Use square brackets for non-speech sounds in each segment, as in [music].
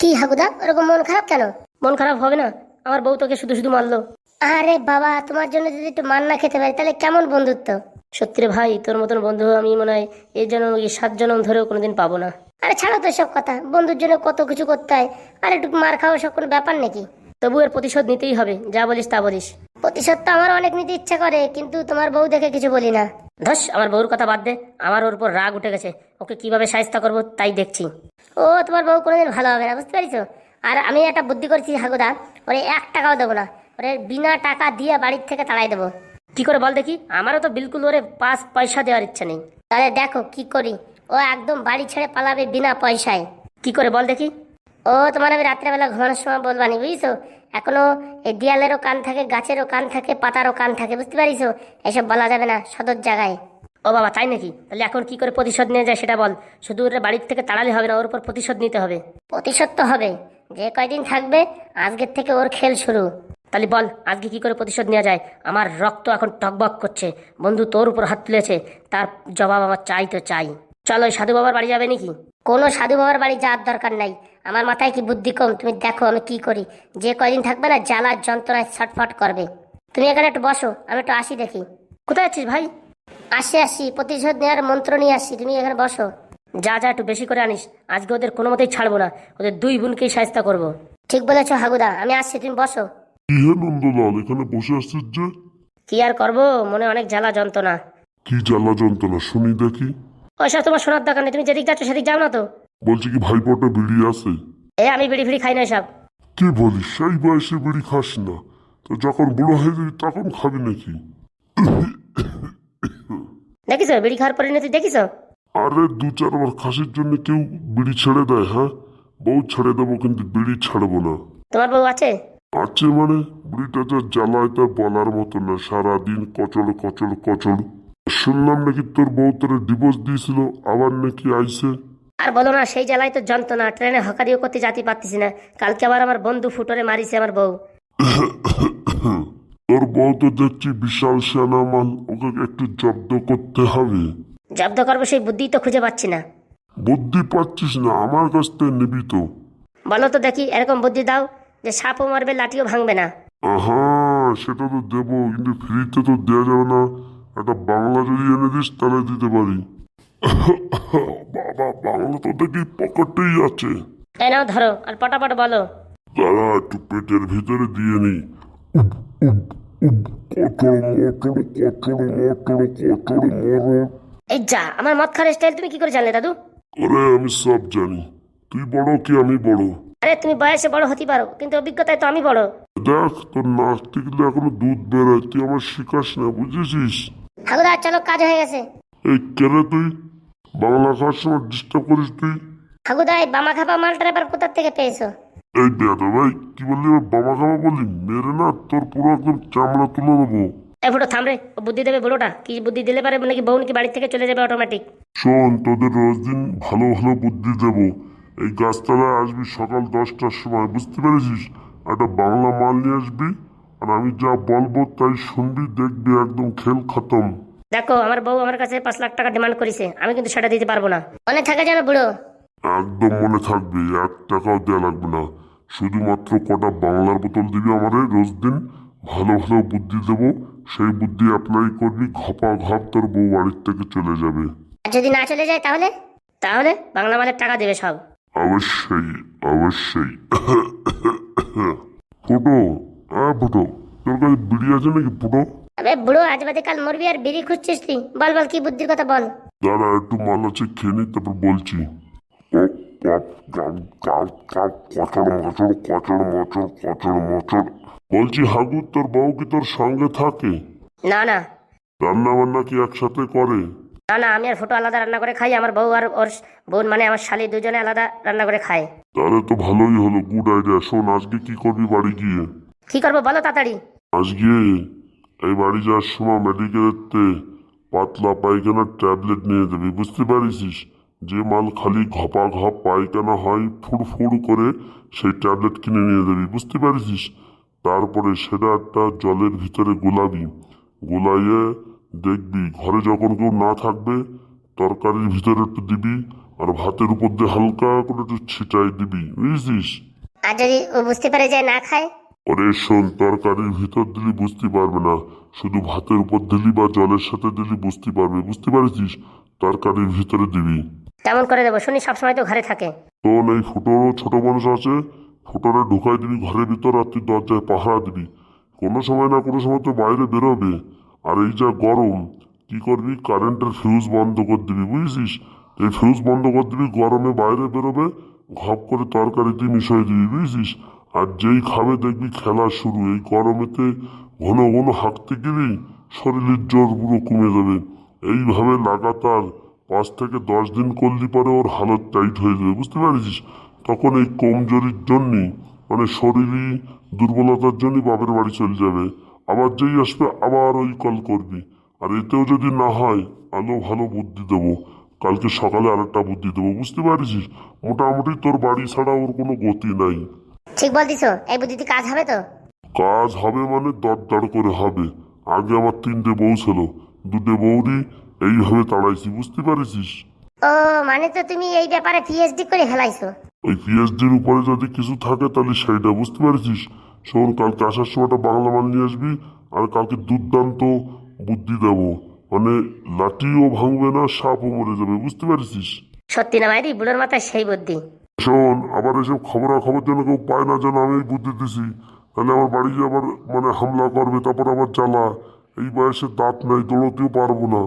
কি হাগুদা? ওরকম মন খারাপ কেন? মন খারাপ হবে না? আমার বউ তোকে শুধু শুধু মারলো। আরে বাবা, তোমার জন্য যদি একটু মান না খেতে পারি, তাহলে কেমন বন্ধুত্ব? সত্যি রে ভাই, তোর মতন বন্ধু আমি মনে হয় এই জন্ম সাত জনম ধরেও কোনোদিন পাবো না। আরে ছাড়ো তো সব কথা, বন্ধুর জন্য কত কিছু করতে হয়। আর একটু মার খাওয়া সব কোনো ব্যাপার নাকি? তবু এর প্রতিশোধ নিতেই হবে, যা বলিস তা বলিস। প্রতিশোধ তো আমার অনেক নিতে ইচ্ছা করে কিন্তু তোমার বউ দেখে কিছু বলি না। ধস আমার বউর কথা বাদ দে। আমার ওর উপর রাগ উঠে গেছে। ওকে কীভাবে সাহিস্তা করব তাই দেখছি। ও তোমার বউ কোনোদিন ভালো হবে না বুঝতে পারিছো? আর আমি একটা বুদ্ধি করছি হাগুদা ওরে এক টাকাও দেবো না। ওরে বিনা টাকা দিয়ে বাড়ির থেকে তাড়াই দেবো। কি করে বল দেখি? আমারও তো বিলকুল ওরে পাঁচ পয়সা দেওয়ার ইচ্ছা নেই। তাহলে দেখো কি করি। ও একদম বাড়ি ছেড়ে পালাবে বিনা পয়সায়। কি করে বল দেখি? ও তোমার আমি রাত্রেবেলা ঘুমানোর সময় বলবানি বুঝছ? এখনও এই দেয়ালেরও কান থাকে, গাছেরও কান থাকে, পাতারও কান থাকে, বুঝতে পারিস এসব বলা যাবে না সদর জায়গায়। ও বাবা, তাই নাকি? তাহলে এখন কি করে প্রতিশোধ নিয়ে যায় সেটা বল। শুধু ওর বাড়ির থেকে তাড়ালে হবে না, ওর উপর প্রতিশোধ নিতে হবে। প্রতিশোধ তো হবে। যে কয়দিন থাকবে, আজকের থেকে ওর খেল শুরু। তাহলে বল, আজকে কি করে প্রতিশোধ নেওয়া যায়? আমার রক্ত এখন টকবক করছে। বন্ধু তোর উপর হাত তুলেছে, তার জবাব আমার চাই তো চাই। চলো ওই সাধু বাবার বাড়ি যাবে নাকি? কোনো সাধু বাবার বাড়ি যাওয়ার দরকার নাই। আমার মাথায় কি বুদ্ধি কম? তুমি দেখো আমি কি করি। যে কয়দিন থাকবে না জ্বালার যন্ত্রণায় ছটফট করবে। তুমি এখানে একটু বসো আমি একটু আসি দেখি। কোথায় আছিস ভাই? আসি আসি প্রতিশোধ নেওয়ার মন্ত্র নিয়ে আসছি তুমি এখানে বসো। যা যা একটু বেশি করে আনিস। আজকে ওদের কোনো মতেই ছাড়বো না। ওদের দুই বোনকেই সাহায্য করব। ঠিক বলেছ হাগুদা। আমি আসছি তুমি বসো। কি হে নন্দলাল এখানে বসে আসছিস যে? কি আর করব? মনে অনেক জ্বালা যন্ত্রণা। কি জ্বালা যন্ত্রণা? শুনি দেখি। ওইসব তোমার সোনার দরকার নেই তুমি যেদিক যাচ্ছ সেদিক যাও না তো। বলছি কি ভাইপোটা বিড়ি আছে? এ আমি বিড়ি ফিড়ি খাই না সব কি বলিস সেই বয়সে বিড়ি খাস না। তো যখন বুড়ো হয়ে যাবি তখন খাবি নাকি? দেখিস বিড়ি খাওয়ার পরিণতি দেখিস? আরে দু চারবার খাসির জন্য কেউ বিড়ি ছেড়ে দেয় হ্যাঁ? বউ ছেড়ে দেবো কিন্তু বিড়ি ছাড়বো না। তোমার বউ আছে? আছে মানে বুড়িটা যা জ্বালায় তা বলার মতো না সারাদিন কচল কচল কচল। শুনলাম নাকি তোর বউ তোর ডিভোর্স দিয়েছিল আবার নাকি আইছে? আর বলো না সেই জ্বালায় তো যন্ত্রণা ট্রেনে হকারিও করতে যাতে পারতেছি না। কালকে আবার আমার বন্ধু ফুটরে মারিছে আমার বউ। [coughs] তোর বউ তো দেখছি বিশাল সেনামান ওকে একটু জব্দ করতে হবে। জব্দ করব সেই বুদ্ধি তো খুঁজে পাচ্ছি না। বুদ্ধি পাচ্ছিস না আমার কাছ থেকে নিবি তো। বলো তো দেখি এরকম বুদ্ধি দাও যে সাপও মারবে লাঠিও ভাঙবে না। আহা সেটা তো দেবো কিন্তু ফ্রিতে তো দেওয়া যাবে না। একটা বাংলা যদি এনে দিস তাহলে দিতে পারি। বাবা বাংলা তো দেখি পকেটেই আছে। এই নাও ধরো আর পটাপট বলো। তারা একটু পেটের ভিতরে দিয়ে নি। এই যা আমার মদ খাওয়ার স্টাইল তুমি কি করে জানলে দাদু? আরে আমি সব জানি। তুই বড় কি আমি বড়? আরে তুমি বয়সে বড় হতে পারো কিন্তু অভিজ্ঞতায় তো আমি বড়। দেখ তোর নাক থেকে এখনও দুধ বেরোয় তুই আমার শিখাস না বুঝেছিস? হাগুদা চলো কাজ হয়ে গেছে। এই কেন তুই? বাংলা খাওয়ার সময় ডিস্টার্ব করিস তুই? হাগুদা এই বামা খাপা মালটার এবার কোথা থেকে পেয়েছ? এই বেদ ভাই কি বললি এবার বাবা খাওয়া বললি? মেরে না তোর পুরো একদম চামড়া তুলে দেবো। এই ফুটো থামরে ও বুদ্ধি দেবে বলোটা। কি বুদ্ধি দিলে পারে নাকি বউ নাকি বাড়ি থেকে চলে যাবে অটোমেটিক শোন তোদের রোজ দিন ভালো ভালো বুদ্ধি দেব। এই গাছতলায় আসবি সকাল দশটার সময় বুঝতে পেরেছিস? একটা বাংলা মাল নিয়ে আসবি আর আমি যা বলব তাই শুনবি দেখবি একদম খেল খতম। দেখো আমার বউ আমার কাছে পাঁচ লাখ টাকা ডিমান্ড করেছে। আমি কিন্তু সেটা দিতে পারব না। মনে থাকে যেন বুড়ো। একদম মনে থাকবে এক টাকাও দেওয়া লাগবে না। শুধুমাত্র কটা বাংলার বোতল দিবি আমারে রোজ দিন। ভালো ভালো বুদ্ধি দেবো সেই বুদ্ধি অ্যাপ্লাই করবি ঘপা ঘপ তোর বউ বাড়ির থেকে চলে যাবে। আর যদি না চলে যায় তাহলে? তাহলে বাংলা মালের টাকা দেবে সব। অবশ্যই অবশ্যই ফুটো হ্যাঁ ফুটো তোর আছে নাকি ফুটো আবে বুড়ো আজ বাদে কাল মরবি আর বিড়ি খুঁজছিস তুই। বল বল কি বুদ্ধির কথা বল। দাঁড়া একটু মাল আছে খেয়ে নি তারপর বলছি। বলছি হাগু তোর বউ কি তোর সঙ্গে থাকে? না না। রান্না বান্না কি একসাথে করে? না না আমি আর ফটো আলাদা রান্না করে খাই আমার বউ আর ওর বোন মানে আমার শালি দুজনে আলাদা রান্না করে খায়। তাহলে তো ভালোই হলো গুড আইডিয়া শোন আজকে কি করবি বাড়ি গিয়ে? কি করব বলো তাড়াতাড়ি। আজকে এই বাড়ি যাওয়ার সময় মেডিকেলেতে পাতলা পায়খানার ট্যাবলেট নিয়ে যাবি বুঝতে পারিস যে মাল খালি ঘপা ঘপ পায়খানা হয়, ফুড় ফুড় করে সেই ট্যাবলেট কিনে নিয়ে যাবি বুঝতে পারিস তারপরে সেটা একটা জলের ভিতরে গোলাবি, গোলাইয়ে দেখবি, ঘরে যখন কেউ না থাকবে, তরকারির ভিতরে একটু দিবি আর ভাতের উপর দিয়ে হালকা করে একটু ছিটাই দিবি, বুঝেছিস? আর যদি ও বুঝতে পারে যে না খায় ওরে শোন তরকারির ভিতর দিলি বুঝতে পারবে না। শুধু ভাতের উপর দিলি বা জলের সাথে দিলি বুঝতে পারবে। বুঝতে পারছিস? তরকারির ভিতরে দিবি। কেমন করে দেবো। শুনি সবসময় তো ঘরে থাকে। তো এই ফুটোরও ছোট মানুষ আছে। ফুটোরে ঢুকাই দিবি ঘরের ভিতর আর তুই দরজায় পাহারা দিবি। কোনো সময় না কোনো সময় তো বাইরে বেরোবে। আর এই যা গরম কি করবি? কারেন্টের ফিউজ বন্ধ করে দিবি বুঝেছিস? এই ফিউজ বন্ধ করে দিবি গরমে বাইরে বেরোবে ঘপ করে তরকারিতে মিশিয়ে দিবি বুঝেছিস? আর যেই খাবে দেখবি খেলা শুরু। এই গরমেতে ঘন ঘন হাঁকতে গেলেই শরীরের জোর পুরো কমে যাবে। এইভাবে লাগাতার পাঁচ থেকে দশ দিন করলি পরে ওর হালত টাইট হয়ে যাবে, বুঝতে পারছিস? তখন এই কমজোরির জন্যই মানে শরীরই দুর্বলতার জন্যই বাপের বাড়ি চলে যাবে। আবার যেই আসবে আবার ওই কল করবি। আর এতেও যদি না হয়, আলো ভালো বুদ্ধি দেবো। কালকে সকালে আরেকটা বুদ্ধি দেবো, বুঝতে পারছিস? মোটামুটি তোর বাড়ি ছাড়া ওর কোনো গতি নাই। ঠিক বলতিস এই বুদ্ধিতে কাজ হবে তো? কাজ হবে মানে দরদর করে হবে। আগে আমার তিনটে বউ ছিল। দুটো বউরই এইভাবে তাড়াইছি বুঝতে পারছিস? ও মানে তো তুমি এই ব্যাপারে পিএইচডি করে ফেলাইছো। ওই পিএইচডির উপরে যদি কিছু থাকে তাহলে সেটা বুঝতে পারছিস? শোন কালকে আসার সময়টা বাংলা মাল নিয়ে আসবি আর কালকে দুর্দান্ত বুদ্ধি দেবো। মানে লাঠিও ভাঙবে না সাপও মরে যাবে বুঝতে পারছিস? সত্যি না মাইরি বুড়োর মাথায় সেই বুদ্ধি। শোন আবার এসব খবরাখবর যেন কেউ পায় না যেন আমি বুদ্ধি দিছি। তাহলে আমার বাড়ি আবার মানে হামলা করবে তারপর আবার জ্বালা। এই বয়সে দাঁত নাই দৌড়তেও পারব না।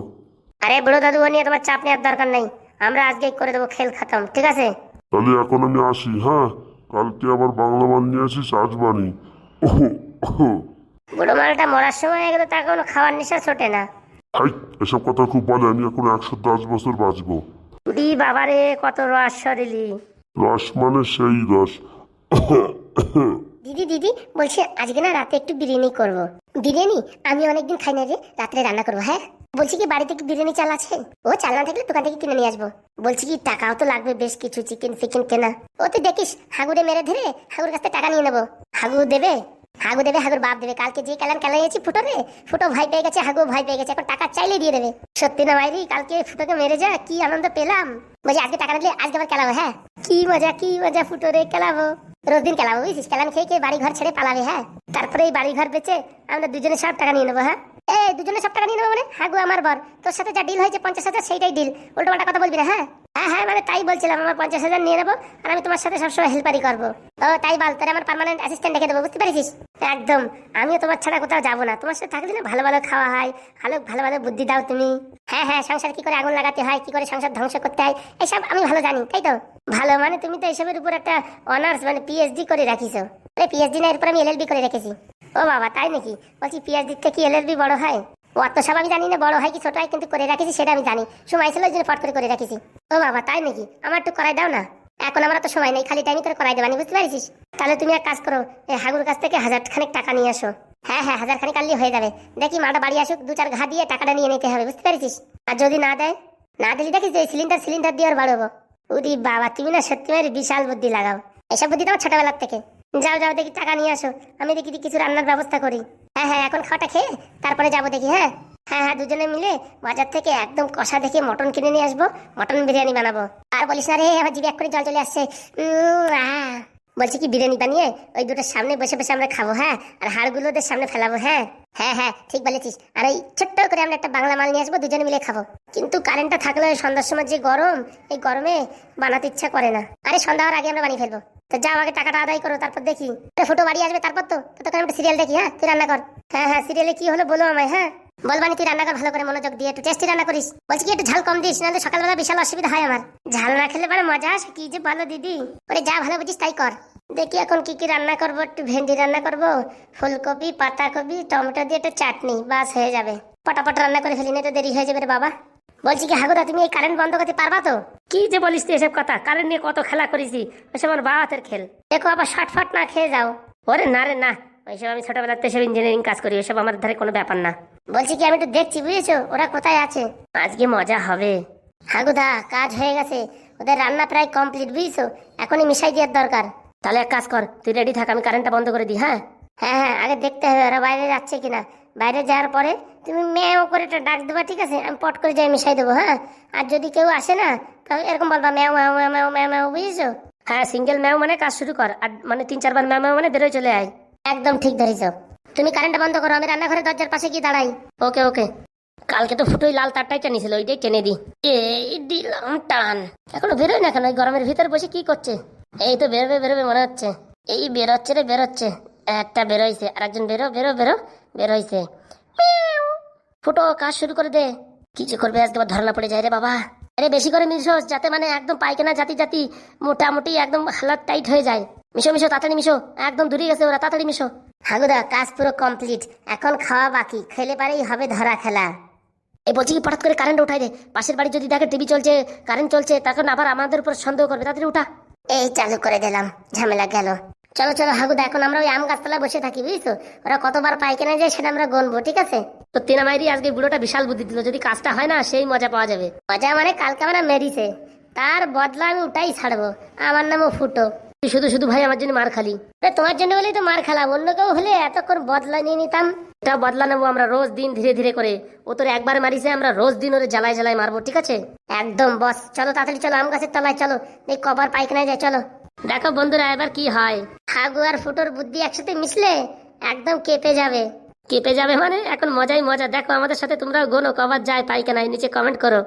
আরে বুড়ো দাদু ও নিয়ে তোমার চাপ নেওয়ার দরকার নাই। আমরা আজকেই করে দেবো খেল খতম ঠিক আছে? তাহলে এখন আমি আসি হ্যাঁ? কালকে আবার বাংলা মাল নিয়ে আসিস আজ বানি বুড়ো মালটা মরার সময় গেলে তার কোনো খাওয়ার নেশা ছোটে না। হাই এসব কথা খুব বলে আমি এখন একশো দশ বছর বাঁচবো। বাবারে কত রস সরিলি রস মানে সেই রস। দিদি দিদি, বলছি আজকে না রাতে একটু বিরিয়ানি করব। বিরিয়ানি? আমি অনেকদিন খাই না রে, রাত্রে রান্না করব হ্যাঁ? বলছি কি বাড়িতে কি বিরিয়ানি চাল আছে? ও, চাল না থাকলে দোকান থেকে কিনে নিয়ে আসব। বলছি কি টাকাও তো লাগবে, বেশ কিছু চিকেন ফিকেন কেনা। ও, তুই দেখিস হাগুরে মেরে ধরে হাগুর কাছ থেকে টাকা নিয়ে নেব। হাগু দেবে? হাগু দেবে, হাগুর বাপ দেবে। কালকে যে কেলান কেলাইয়েছি ফুটো রে ফুটো ভাই পেয়ে গেছে হাগু ভাই পেয়ে গেছে। এখন টাকা চাইলে দিয়ে দেবে। সত্যি না মাইরি কালকে ফুটোকে মেরে যা, কি আনন্দ পেলাম। বলছি, আজকে টাকা নিলে আজকে আবার খেলাবো হ্যাঁ? কি মজা কি মজা ফুটো রে রোজ দিন খেলাবো বুঝছিস? খেলান খেয়ে খেয়ে বাড়ি ঘর ছেড়ে পালাবে হ্যাঁ? তারপরে এই বাড়ি ঘর বেচে আমরা দুজনে সব টাকা নিয়ে নেব হ্যাঁ? এই, দুজনে সব টাকা নিয়ে নেব মানে? হাগু আমার বর। তোর সাথে যা ডিল হয়েছে, পঞ্চাশ হাজার, সেইটাই ডিল উল্টো পাল্টা কথা বলবি না হ্যাঁ? হ্যাঁ হ্যাঁ মানে তাই বলছিলাম, আমার পঞ্চাশ হাজার নিয়ে নেব আর আমি তোমার সাথে সবসময় হেল্পারি করব। ও, তাই বল, তোর আমার পার্মানেন্ট অ্যাসিস্ট্যান্ট রেখে দেবো, বুঝতে পেরেছিস? একদম, আমিও তোমার ছাড়া কোথাও যাব না। তোমার সাথে থাকলে না ভালো ভালো খাওয়া হয়, ভালো ভালো ভালো বুদ্ধি দাও তুমি। হ্যাঁ হ্যাঁ সংসার কি করে আগুন লাগাতে হয়, কি করে সংসার ধ্বংস করতে হয়, এসব আমি ভালো জানি, তাই তো? ভালো মানে তুমি তো এসবের উপর একটা অনার্স মানে পিএইচডি করে রাখিছো। পিএইচডি না এরপর আমি এলএলবি করে রেখেছি। ও বাবা, তাই নাকি? বলছি পিএইচডি থেকে এলএলবি বড় হয়? অত সব আমি জানি না, বড় হয় কি, ছোট হয় কিন্তু করে রাখিছি, সেটা আমি জানি। সময় ছিল ওই জন্য ফট করে করে রাখেছি। ও বাবা, তাই নাকি? আমার একটু করাই দাও না। এখন আমার তো সময় নেই, খালি টাইমে তোর করাই দেবানি বুঝতে পারছিস? তাহলে তুমি এক কাজ করো, এই হাগুর কাছ থেকে হাজার খানিক টাকা নিয়ে আসো। হ্যাঁ হ্যাঁ হাজার খানিক আনলেই হয়ে যাবে। দেখি মাটা বাড়ি আসুক, দু চার ঘা দিয়ে টাকাটা নিয়ে নিতে হবে, বুঝতে পারছিস? আর যদি না দেয়? না দিলি দেখিস এই সিলিন্ডার সিলিন্ডার দিয়ে আর বাড়াবো। উদি বাবা, তুমি না সত্যি মারি বিশাল বুদ্ধি লাগাও। এসব বুদ্ধি তোমার ছোটবেলার থেকে। যাও যাও, দেখি টাকা নিয়ে আসো। আমি দেখি কিছু রান্নার ব্যবস্থা করি। হ্যাঁ হ্যাঁ এখন খাওয়াটা খেয়ে তারপরে যাব দেখি হ্যাঁ? হ্যাঁ হ্যাঁ দুজনে মিলে বাজার থেকে একদম কষা দেখে মটন কিনে নিয়ে আসব, মটন বিরিয়ানি বানাবো। আর বলিস না রে, আমার জিভে এক করে জল চলে আসছে। বলছি কি, বিরিয়ানি বানিয়ে ওই দুটোর সামনে বসে বসে আমরা খাব হ্যাঁ? আর হাড়গুলো ওদের সামনে ফেলাবো হ্যাঁ? হ্যাঁ হ্যাঁ ঠিক বলেছিস। আর এই ছোট্ট করে আমরা একটা বাংলা মাল নিয়ে আসব, দুজনে মিলে খাব। কিন্তু কারেন্টটা থাকলে ওই সন্ধ্যার সময় যে গরম, এই গরমে বানাতে ইচ্ছা করে না। আরে, সন্ধ্যা হওয়ার আগে আমরা বানিয়ে ফেলব। তো যাও আগে টাকাটা আদায় করো, তারপর দেখি। ফটো বাড়ি আসবে, তারপর তো? ততক্ষণ একটা সিরিয়াল দেখি হ্যাঁ? তুই রান্না কর। হ্যাঁ হ্যাঁ সিরিয়ালে কি হলো বলো আমায় হ্যাঁ? বলবানি তুই রান্না কর ভালো করে মনোযোগ দিয়ে একটু টেস্টি রান্না করিস। বলছি কি একটু ঝাল কম দিস নাহলে সকালবেলা বিশাল অসুবিধা হয় আমার। ঝাল না খেলে বড় মজা আসে কি যে ভালো দিদি? ওরে যা ভালো বুঝিস তাই কর। দেখি এখন কি কি রান্না করব একটু ভেন্ডি রান্না করব ফুলকপি পাতাকপি টমেটো দিয়ে একটা চাটনি বাস হয়ে যাবে। পটাপট রান্না করে ফেলি না তো দেরি হয়ে যাবে রে বাবা। বলছি কি হাগুদা তুমি এই কারেন্ট বন্ধ করতে পারবা তো? কি যে বলিস তুই এসব কথা? কারেন্ট নিয়ে কত খেলা করেছি? ওসব আমার বাবা হাতের খেল। দেখো আবার শর্টফট না খেয়ে যাও। ওরে না রে না। ওইসব আমি ছোটবেলাতে সব ইঞ্জিনিয়ারিং কাজ করি, ওইসব আমার ধারে কোনো ব্যাপার না। বলছি কি, আমি একটু দেখছি, বুঝেছ? ওরা কোথায় আছে? আজকে মজা হবে। হাগুদা, কাজ হয়ে গেছে। ওদের রান্না প্রায় কমপ্লিট বুঝছ? এখনই মিশাই দেওয়ার দরকার। তাহলে এক কাজ কর, তুই রেডি থাক, আমি কারেন্টটা বন্ধ করে দিই হ্যাঁ? হ্যাঁ হ্যাঁ আগে দেখতে হবে ওরা বাইরে যাচ্ছে কিনা। বাইরে যাওয়ার পরে তুমি মেও করে একটা ডাক দেবা, ঠিক আছে? আমি পট করে যাই, মিশাই দেবো হ্যাঁ? আর যদি কেউ আসে না, তাহলে এরকম বলবা, ম্যাও ম্যাও ম্যাও ম্যাও ম্যাও ম্যাও বুঝেছ? হ্যাঁ সিঙ্গেল ম্যাও মানে কাজ শুরু কর, আর মানে তিন, চারবার ম্যাও ম্যাও মানে বেরোয় চলে আয়। একদম ঠিক ধরেছো। তুমি কারেন্টটা বন্ধ করো, আমি রান্নাঘরের দরজার পাশে গিয়ে দাঁড়াই। ওকে ওকে। কালকে তো ফুটোই লাল তারটাই টেনেছিল ওইটাই টেনে দি। এই দিলাম টান। এখনও বেরোয় না কেন? ওই গরমের ভিতরে বসে কি করছে? এই তো বেরোবে বেরোবে, মনে হচ্ছে। এই বেরোচ্ছে রে, বেরোচ্ছে। একটা বেরোইছে আর একজন বেরো বেরো বেরো, বেরোইছে। ফুটো, কাজ শুরু করে দে। কিছু করবে, আজকে আবার ধরনা পড়ে যায় রে বাবা। আরে বেশি করে মিশো যাতে মানে একদম পায়খানা জাতি জাতি মোটামুটি একদম হালাত টাইট হয়ে যায়। মিশো মিশো তাড়াতাড়ি মিশো। একদম দূরে গেছে ওরা তাড়াতাড়ি মিশো। হাগুদা কাজ পুরো কমপ্লিট। এখন খাওয়া বাকি। খেলে পারেই হবে ধরা খেলা। এই বলছি কি হঠাৎ করে কারেন্ট উঠাই দে পাশের বাড়ি যদি দেখে টিভি চলছে কারেন্ট চলছে তখন আবার আমাদের উপর সন্দেহ করবে। তাড়াতাড়ি উঠা। এই চালু করে দিলাম। ঝামেলা গেল। চলো চলো হাগুদা এখন আমরা ওই আম গাছতলায় বসে থাকি বুঝছ? ওরা কতবার পায়খানা যায় সেটা আমরা গনবো ঠিক আছে? তো তেনা মাইরি আজকে বুড়োটা বিশাল বুদ্ধি দিল। যদি কাজটা হয় না সেই মজা পাওয়া যাবে। মজা মানে কালকে আমরা মেরিছে। তার বদলা আমি ওটাই ছাড়বো। আমার নামও ফুটো। তুই শুধু শুধু ভাই আমার জন্য মার খালি। তোমার জন্য বলেই তো মার খেলাম, অন্য কেউ হলে এতক্ষণ বদলা নিয়ে নিতাম। এটা বদলা নেব আমরা রোজ দিন ধীরে ধীরে করে। ও তোর একবার মারিছে, আমরা রোজ দিন ওরে জ্বালায় জ্বালায় মারবো, ঠিক আছে? একদম, বস, চলো তাড়াতাড়ি, চলো আম গাছের তলায়, চলো। এই কবার পায়খানায় যায়, চলো। দেখো বন্ধুরা, এবার কি হয়? হাগু আর ফুটোর বুদ্ধি একসাথে মিশলে একদম কেঁপে যাবে। কেঁপে যাবে মানে? এখন মজাই মজা। দেখো, আমাদের সাথে তোমরাও গোনো, কবার যায় পাইকানায় নিচে কমেন্ট করো।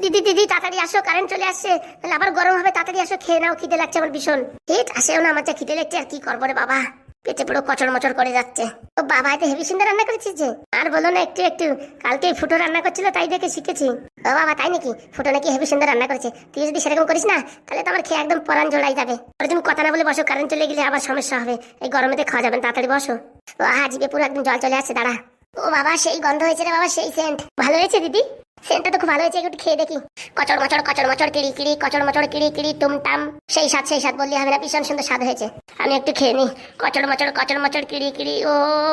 দিদি দিদি, তাড়াতাড়ি আসো কারেন্ট চলে আসছে। তাহলে আবার গরম হবে, তাড়াতাড়ি আসো, খেয়ে নাও, খিদে লাগছে আমার ভীষণ। হিট আসেও না, আমার যা খিদে লাগছে, আর কি করব রে বাবা? পেটে পুরো কচর মচর করে যাচ্ছে। ও বাবা, এত হেভি সুন্দর রান্না করেছিস যে? আর বলো না, একটু একটু, কালকে ফুটো রান্না করছিল, তাই দেখে শিখেছি। ও বাবা, তাই নাকি? ফুটো নাকি হেভি সুন্দর রান্না করেছে। তুই যদি সেরকম করিস না, তাহলে তো আমার খেয়ে একদম পরান জোড়াই যাবে। আর তুমি কথা না বলে বসো কারেন্ট চলে গেলে আবার সমস্যা হবে। এই গরমেতে খাওয়া যাবেন তাড়াতাড়ি বসো। ও হাজিবে পুরো একদম জল চলে আসছে, দাঁড়া। ও বাবা, সেই গন্ধ হয়েছে রে বাবা, সেই সেন্ট ভালো হয়েছে দিদি? সেন্টটা তো খুব ভালো হয়েছে, একটু খেয়ে দেখি। কচড় মচড় কচড় মচড়, কিড়ি কিড়ি, কচড় মচড়, কিড়ি কিড়ি টুমটাম সেই স্বাদ সেই স্বাদ, বললি হবে না ভীষণ সুন্দর স্বাদ হয়েছে। আমি একটু খেয়ে নিই। কচড় মচড় কচড় মচড়, কিড়ি কিড়ি, ও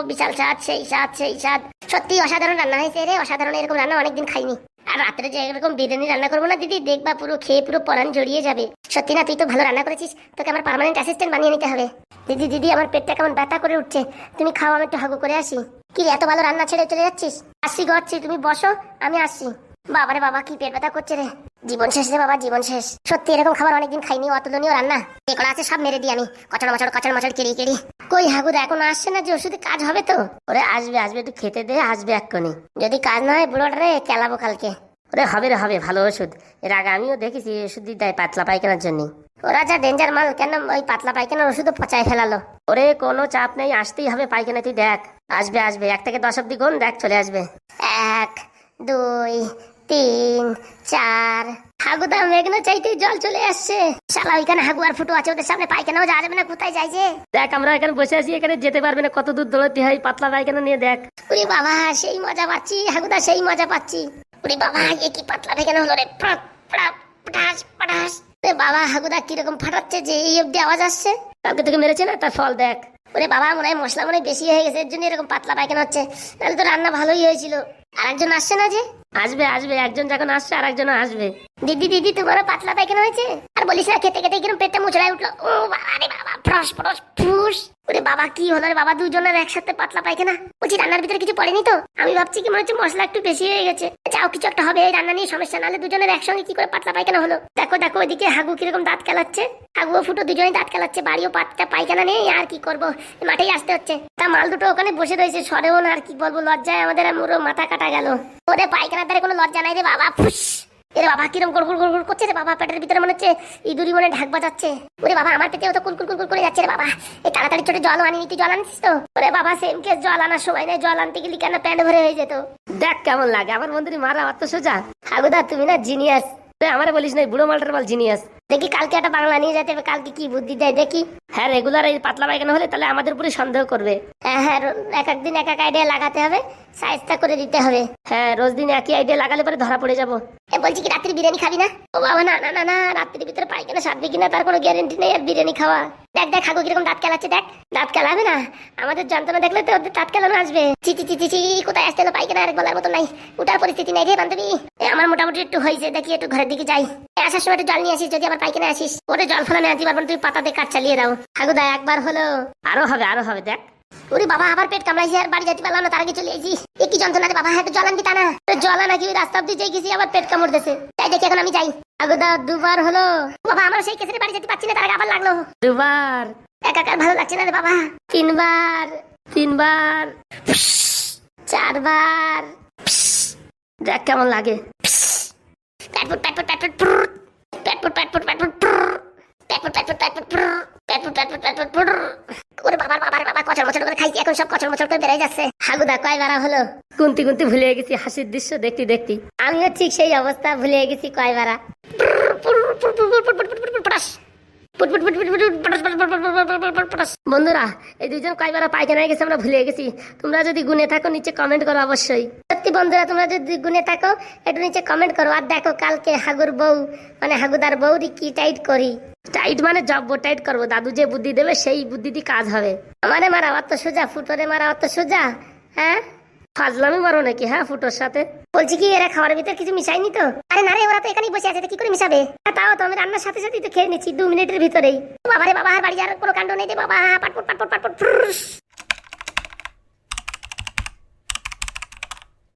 বিশাল স্বাদ, সেই স্বাদ সেই স্বাদ। সত্যি অসাধারণ রান্না হয়েছে রে, অসাধারণ, এরকম রান্না অনেকদিন খাইনি। আর রাত্রে যে এরকম বিরিয়ানি রান্না করব না দিদি, দেখবা পুরো, খেয়ে পুরো পরান জড়িয়ে যাবে। সত্যি না, তুই তো ভালো রান্না করেছিস, তোকে আমার পার্মানেন্ট অ্যাসিস্ট্যান্ট বানিয়ে নিতে হবে। দিদি দিদি, আমার পেটটা কেমন ব্যথা করে উঠছে। তুমি খাও, আমি একটু হাগু করে আসি। কি রে, এত ভালো রান্না ছেড়ে চলে যাচ্ছিস? আসছি গচ্ছি তুমি বসো আমি আসছি। বাবারে বাবা কি পেট ব্যথা করছে রে। জীবন শেষ রে বাবা জীবন শেষ। সত্যি এরকম খাবার অনেকদিন খাইনি অতুলনীয় রান্না। যে করা আছে সব মেরে দিই আমি। কচড় মচড় কচড় মচড় কেড়ি কেড়ি। কই হাগুদা এখন আসছে না যে ওষুধে কাজ হবে তো? ওরে আসবে আসবে একটু খেতে দে আসবে এক্ষুনি। যদি কাজ না হয় বুড়োটা রে কেলাবো কালকে। ওরে হবে রে হবে ভালো ওষুধ। এর আগে আমিও দেখেছি ওষুধ দেয় পাতলা পায়খানার জন্য। ওরা যা ডেঞ্জার মাল কেন ওই পাতলা পায়খানার ওষুধও পচায় ফেলালো। ওরে কোনো চাপ নেই আসতেই হবে পায়খানা তুই দেখ। আসবে আসবে। এক থেকে দশ অব্দি গুণ দেখ চলে আসবে। এক দুই তিন চার। হাগুদা মেঘনা চাইতে জল চলে আসছে। শালা ওইখানে হাগু আর ফুটো আছে ওদের সামনে পায়খানাও যাওয়া যাবে না কোথায় যাই যে? দেখ আমরা এখানে বসে আছি এখানে যেতে পারবে না কত দূর দৌড়াতে হয় পাতলা পায়খানা নিয়ে দেখ। ওরে বাবা সেই মজা পাচ্ছি হাগুদা সেই মজা পাচ্ছি। ওরে বাবা এ কি পাতলা পায়খানা হলো রে পটাস পটাস ওরে বাবা হাগুদা কীরকম ফাটাচ্ছে যে এই অব্দি আওয়াজ আসছে? কালকে থেকে মেরেছে না? তার ফল দেখ। ওরে বাবা মনে হয় মশলা মনে বেশি হয়ে গেছে এর জন্য এরকম পাতলা পায়খানা হচ্ছে। তাহলে তো রান্না ভালোই হয়েছিল। আর একজন আসছে না যে? আসবে আসবে একজন যখন আসছে আর একজন আসবে। দিদি দিদি তোমারও পাতলা পায়খানা হয়েছে? আর বলিস না, খেতে খেতে কিরম পেটটা মুচড়ায় উঠল। ও বাবা রে বাবা, ফ্রস ফ্রস ফুস ওরে বাবা, কি হলো রে বাবা, দুজনের একসাথে পাতলা পায়খানা। বলছি, রান্নার ভিতরে কিছু পড়েনি তো? আমি ভাবছি কি মনে হচ্ছে মশলা একটু বেশি হয়ে গেছে। যাও, কিছু একটা হবে, এই রান্না নিয়ে সমস্যা নাহলে দুজনের একসঙ্গে কি করে পাতলা পায়খানা হলো? দেখো দেখো, ওইদিকে হাগু কীরকম দাঁত কেলাচ্ছে হাগু ও ফুটো দুজনেই দাঁত কেলাচ্ছে বাড়িও পাতটা পায়খানা নেই, আর কি করব? মাঠেই আসতে হচ্ছে। তা মাল দুটো ওখানে বসে রয়েছে, সরেও না, আর কি বলব, লজ্জায় আমাদের পুরো মাথা কাটা গেল। ওরে পায়খানার দ্বারা কোনো লজ্জা নাই রে বাবা, ফুস। এরে বাবা কিরম গড় গড় গড় করছে রে বাবা পেটের ভিতরে মনে হচ্ছে ইঁদুরি মনে ঢাক বাজাচ্ছে। ওরে বাবা আমার পেটেও তো কুলকুল কুলকুল করে যাচ্ছে রে বাবা। এই তাড়াতাড়ি ছোট জল আনি তুই জল আনছিস তো? ওরে বাবা সেম কেস জল আনার সময় নেই জল আনতে গেলি কেন প্যান্ট ভরে হয়ে যেত? দেখ কেমন লাগে আমার বন্ধুরি মারা অত সোজা। হাগুদা তুমি না জিনিয়াস আমার বলিস না বুড়ো মালটার মাল জিনিয়াস দেখি কালকে একটা বাংলা নিয়ে যেতে হবে কালকে কি বুদ্ধি দেয় দেখি। হ্যাঁ রেগুলার এই পাতলা পায়খানা হলে তাহলে আমাদের উপরে সন্দেহ করবে। হ্যাঁ হ্যাঁ এক একদিন এক এক আইডিয়া লাগাতে হবে সাইজটা করে দিতে হবে। হ্যাঁ রোজ দিন একই আইডিয়া লাগালে পরে ধরা পড়ে যাব। বলছি কি রাত্রি বিরিয়ানি খাবি না? ও বাবা না না না না রাত্রির ভিতরে পায়খানা সারবে কিনা তার কোনো গ্যারেন্টি নেই আর বিরিয়ানি খাওয়া। দেখ দেখ হাগু কীরকম দাঁত কেলাচ্ছে দেখ দাঁত কেলাবে না। আমাদের যন্ত্রণা দেখলে তো ওদের দাঁত কেলানো আসবে। চি চি চি চি কোথায় আসতে হলো পায়খানা? আর বলার মতো নাই। উঠার পরিস্থিতি নাই রে বান্ধবী। এ, আমার মোটামুটি একটু হয়েছে দেখি একটু ঘরের দিকে যাই। আসার সময় একটু জল নিয়ে আসিস যদি আবার পায়খানা আসিস? ওরে জল ফেলে নিয়ে পারব তুই পাতা দিয়ে কাঠ চালিয়ে দাও। হাগুদা একবার হলো। আরও হবে আরও হবে দেখ। ওরে বাবা আবার পেট কামড়াইছে আর বাড়ি যেতে পারলাম না তার আগে চলে এসেছি এ কি যন্ত্রণা রে বাবা একটু জলান দিতা না। জলা নাকি রাস্তা অব্দি যাই গেছি আবার পেট কামড় দিছে তাই দেখি এখন আমি যাই। আগদা দুবার হলো। বাবা আমার সেই কেসের বাড়ি যেতে পারছি না তার আগে আবার লাগল। দুবার। একা একা ভালো লাগছে না রে বাবা। তিনবার। তিনবার। চারবার। দেখ কেমন লাগে। প্যাটপুট প্যাটপুট প্যাটপুট। প্যাটপুট প্যাটপুট প্যাটপুট প্যাটপুট প্যাটপুট প্যাটপুট প্যাটপুট প্যাটপুট প্যাটপুট ওরে বাবার বাবার বাবা কচর মচর করে খাইছি এখন সব কচর মচর করে বেড়ে যাচ্ছে হাগুদা কয় বারা হলো কুন্তি কুন্তি ভুলে গেছি হাসির দৃশ্য দেখতে দেখতে আমিও ঠিক সেই অবস্থা ভুলে গেছি কয় বারা বন্ধুরা, এই দুজন কয়বার পায়খানায় গেছে আমরা ভুলে গেছি। তোমরা যদি গুনে থাকো, নিচে কমেন্ট করো অবশ্যই। সত্যি বন্ধুরা, তোমরা যদি গুনে থাকো, একটু নিচে কমেন্ট করো। আর দেখো কালকে হাগুর বউ মানে হাগুদার বউরি কি টাইট করি। টাইট মানে জব্ব টাইট করব। দাদু যে বুদ্ধি দেবে, সেই বুদ্ধি দিয়ে কাজ হবে। আমারে মারা অত সোজা। ফুটোরে মারা অত সোজা। হ্যাঁ? ফাজলামি মারো নাকি হ্যাঁ ফুটোর সাথে? বলছি কি এরা খাওয়ার ভিতর কিছু মিশাইনি তো? আরে না রে ওরা তো এখানেই বসে আছে কি করে মিশাবে? হ্যাঁ, তাও তো আমি রান্নার সাথে সাথেই তো খেয়ে নিচ্ছি দু মিনিটের ভিতরেই। বাবারে বাবা বাড়ি আর কোনো কাণ্ড নেই বাবা পাটপুট পাটপট পাটপট ফুরুস।